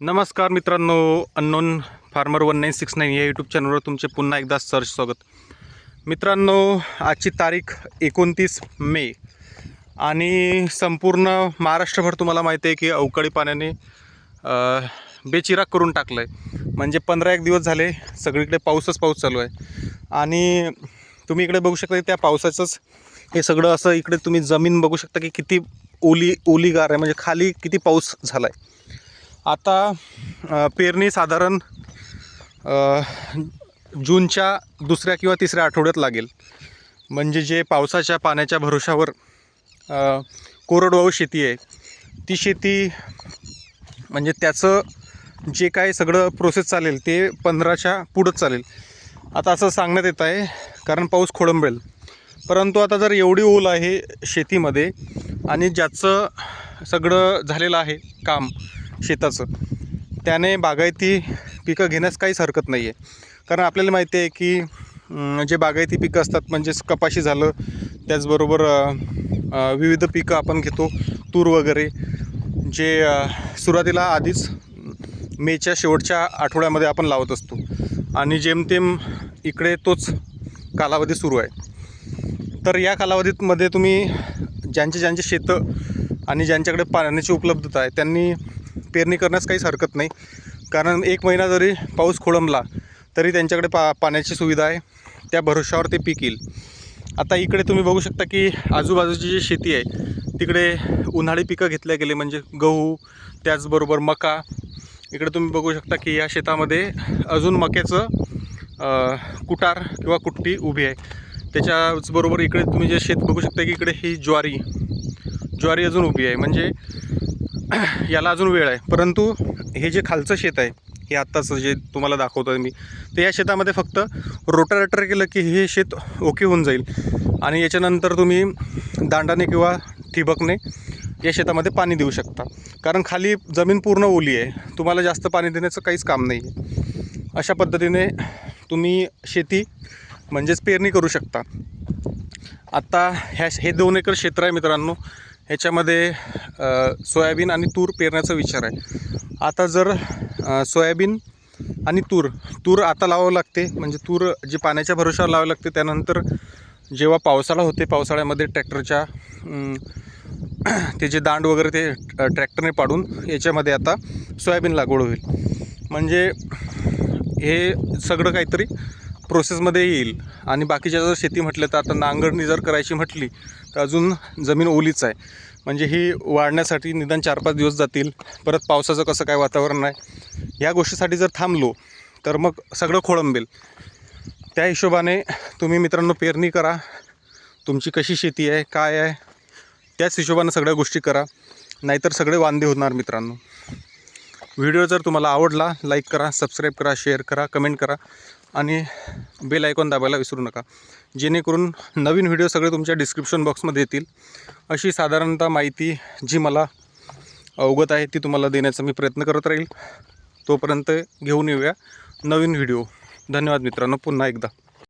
नमस्कार मित्रांनो unknown farmer one nine six nine या यूट्यूब चॅनलवर तुमचे पुन्हा एकदा सर्च स्वागत. मित्रांनो आजची तारीख एकोणतीस मे आणि संपूर्ण महाराष्ट्रभर तुम्हाला माहिती आहे की अवकाळी पाण्याने बेचिराग करून टाकलं आहे म्हणजे पंधरा एक दिवस झाले सगळीकडे पाऊसच पाऊस चालू आहे. आणि तुम्ही इकडे बघू शकता की त्या पावसाचंच हे सगळं असं इकडे तुम्ही जमीन बघू शकता की किती ओली ओलीगार आहे. म्हणजे खाली किती पाऊस झाला आहे आता पेरणी साधारण जूनच्या दुसऱ्या किंवा तिसऱ्या आठवड्यात लागेल. म्हणजे जे पावसाच्या पाण्याच्या भरोशावर कोरडवाहू शेती आहे ती शेती म्हणजे त्याचं जे काय सगळं प्रोसेस चालेल ते पंधराच्या पुढंच चालेल. आता असं सांगण्यात येत आहे कारण पाऊस खोळंबेल परंतु आता जर एवढी ओल आहे शेतीमध्ये आणि ज्याचं सगळं झालेलं आहे काम शेताचं. त्याने बागायती पिकं घेण्यास काहीच हरकत नाही आहे कारण आपल्याला माहिती आहे की जे बागायती पिकं असतात म्हणजेच कपाशी झालं त्याचबरोबर विविध पिकं आपण घेतो तूर वगैरे. जे सुरुवातीला आधीच मेच्या शेवटच्या आठवड्यामध्ये आपण लावत असतो. आणि जेमतेम इकडे तोच कालावधी सुरू आहे. तर या कालावधीमध्ये तुम्ही ज्यांचे ज्यांचे शेतं आणि ज्यांच्याकडे पाण्याची उपलब्धता आहे त्यांनी पेरणी करण्यास काहीच हरकत नाही. कारण एक महिना जरी पाऊस खोळंबला तरी त्यांच्याकडे पा पाण्याची सुविधा आहे. त्या भरोशावर ते पीक येईल. आता इकडे तुम्ही बघू शकता की आजूबाजूची जी शेती आहे तिकडे उन्हाळी पिकं घेतल्या गेले म्हणजे गहू त्याचबरोबर मका. इकडे तुम्ही बघू शकता की या शेतामध्ये अजून मक्याचं कुटार किंवा कुट्टी उभी आहे. त्याच्याचबरोबर इकडे तुम्ही जे शेत बघू शकता की इकडे ही ज्वारी ज्वारी अजून उभी आहे. म्हणजे याला अजून वेळ आहे. परंतु हे जे खालचं शेत आहे हे आत्ताचं जे तुम्हाला दाखवतो आहे मी तर या शेतामध्ये फक्त रोटारेटर केलं की हे शेत ओके होऊन जाईल. आणि याच्यानंतर तुम्ही दांडाने किंवा ठिबकने या शेतामध्ये पाणी देऊ शकता. कारण खाली जमीन पूर्ण ओली आहे. तुम्हाला जास्त पाणी देण्याचं काहीच काम नाही आहे अशा पद्धतीने तुम्ही शेती म्हणजेच पेरणी करू शकता. आत्ता ह्या हे दोन एकर क्षेत्र आहे मित्रांनो. ह्याच्यामध्ये सोयाबीन आणि तूर पेरण्याचा विचार आहे. आता जर सोयाबीन आणि तूर तूर आता लावावं लागते म्हणजे तूर जी पाण्याच्या भरोशावर लावावं लागते त्यानंतर जेव्हा पावसाळा होते पावसाळ्यामध्ये ट्रॅक्टरच्या ते जे दांड वगैरे ते ट्रॅक्टरने पाडून याच्यामध्ये आता सोयाबीन लागवड होईल. म्हणजे हे सगळं काहीतरी प्रोसेसमध्ये येईल. आणि बाकीच्या जर शेती म्हटलं तर आता नांगरणी जर करायची म्हटली तर अजून जमीन ओलीच आहे. म्हणजे ही वाढण्यासाठी निदान चार पाच दिवस जातील. परत पावसाचं कसं काय वातावरण आहे ह्या गोष्टीसाठी जर थांबलो तर मग सगळं खोळंबेल. त्या हिशोबाने तुम्ही मित्रांनो पेरणी करा. तुमची कशी शेती आहे काय आहे त्याच हिशोबानं सगळ्या गोष्टी करा. नाहीतर सगळे वांदे होणार मित्रांनो. व्हिडिओ जर तुम्हाला आवडला लाईक करा सबस्क्राईब करा शेअर करा कमेंट करा. आणि बेल आयकॉन दाबायला विसरू नका. जेणेकरून नवीन व्हिडिओ सगळे तुमच्या डिस्क्रिप्शन बॉक्समध्ये येतील. अशी साधारणतः माहिती जी मला अवगत आहे ती तुम्हाला देण्याचा मी प्रयत्न करत राहील. तोपर्यंत घेऊन येऊया नवीन व्हिडिओ धन्यवाद मित्रांनो. पुन्हा एकदा.